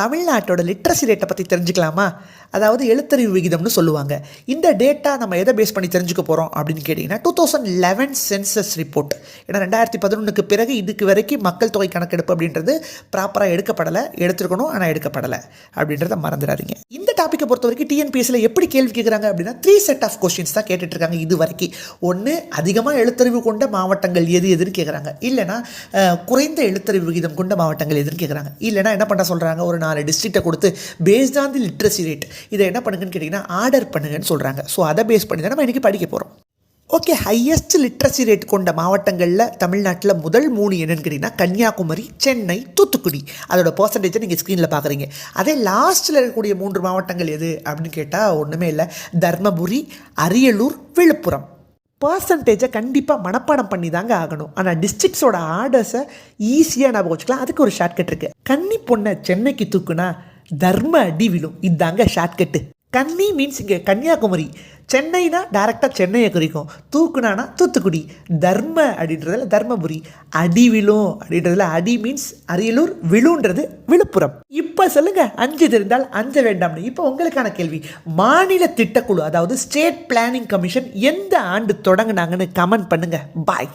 தமிழ்நாட்டோட லிட்ரஸி ரேட்டை பற்றி தெரிஞ்சுக்கலாமா? அதாவது எழுத்தறிவு விகிதம்னு சொல்லுவாங்க. இந்த டேட்டா நம்ம எதை பேஸ் பண்ணி தெரிஞ்சுக்க போகிறோம் அப்படின்னு கேட்டிங்கன்னா two thousand eleven census report ஏன்னா ரெண்டாயிரத்தி பதினொன்றுக்கு பிறகு இதுக்கு வரைக்கும் மக்கள் தொகை கணக்கெடுப்பு அப்படின்றது ப்ராப்பராக எடுக்கப்படலை எடுத்துருக்கணும் ஆனால் எடுக்கப்படலை அப்படின்றத மறந்துடாதீங்க. இந்த டாப்பிக்கை பொறுத்த வரைக்கும் டிஎன்பிஎஸ்சியில் எப்படி கேள்வி கேட்குறாங்க அப்படின்னா த்ரீ செட் ஆஃப் கொஸ்டின்ஸ் தான் கேட்டுட்ருக்காங்க இது வரைக்கும் ஒன்று அதிகமாக எழுத்தறிவு கொண்ட மாவட்டங்கள் எது எதுன்னு கேட்குறாங்க இல்லைனா குறைந்த எழுத்தறிவு விகிதம் கொண்ட மாவட்டங்கள் எதுன்னு கேட்குறாங்க இல்லைனா என்ன பண்ண சொல்கிறாங்க ஒரு நாலு டிஸ்ட்ரிக்டை கொடுத்து based on the literacy rate இதை என்ன பண்ணுங்கன்னு கேட்டிங்கன்னா ஆர்டர் பண்ணுங்கன்னு சொல்கிறாங்க ஸோ அதை பேஸ் பண்ணி தான் நம்ம இன்றைக்கி படிக்க போகிறோம் ஓகே ஹையஸ்ட் லிட்ரஸி ரேட் கொண்ட மாவட்டங்களில் தமிழ்நாட்டில் முதல் மூணு என்னன்னு கேட்டிங்கன்னா கன்னியாகுமரி சென்னை தூத்துக்குடி. அதோட பர்சன்டேஜை நீங்கள் ஸ்க்ரீனில் பார்க்குறீங்க அதே லாஸ்ட்டில் இருக்கக்கூடிய மூன்று மாவட்டங்கள் எது அப்படின்னு கேட்டால் ஒன்றுமே இல்லை. தர்மபுரி அரியலூர் விழுப்புரம். பர்சன்டேஜை கண்டிப்பாக மனப்பாடம் பண்ணி தாங்க ஆகணும். ஆனால் டிஸ்ட்ரிக்ஸோட ஆர்டர்ஸை ஈஸியாக ஞாபகம் வச்சுக்கலாம். அதுக்கு ஒரு ஷார்ட்கட் இருக்குது கன்னி பொண்ணை சென்னைக்கு தூக்குனா தர்ம அடி விழும். இதாங்க ஷார்ட்கட்டு கன்னி மீன்ஸ் இங்கே கன்னியாகுமரி. சென்னைனா டேரெக்டாக சென்னையை குறிக்கும். தூக்குனானா தூத்துக்குடி. தர்ம அப்படின்றதுல தர்மபுரி. அடி விழும் அப்படின்றதுல அடி மீன்ஸ் அரியலூர் விழுன்றது விழுப்புரம். இப்போ சொல்லுங்க அஞ்சு தெரிந்தால் அஞ்ச வேண்டாம்னு. இப்போ உங்களுக்கான கேள்வி. மாநில திட்டக்குழு அதாவது ஸ்டேட் பிளானிங் கமிஷன் எந்த ஆண்டு தொடங்கினாங்கன்னு கமெண்ட் பண்ணுங்க. பாய்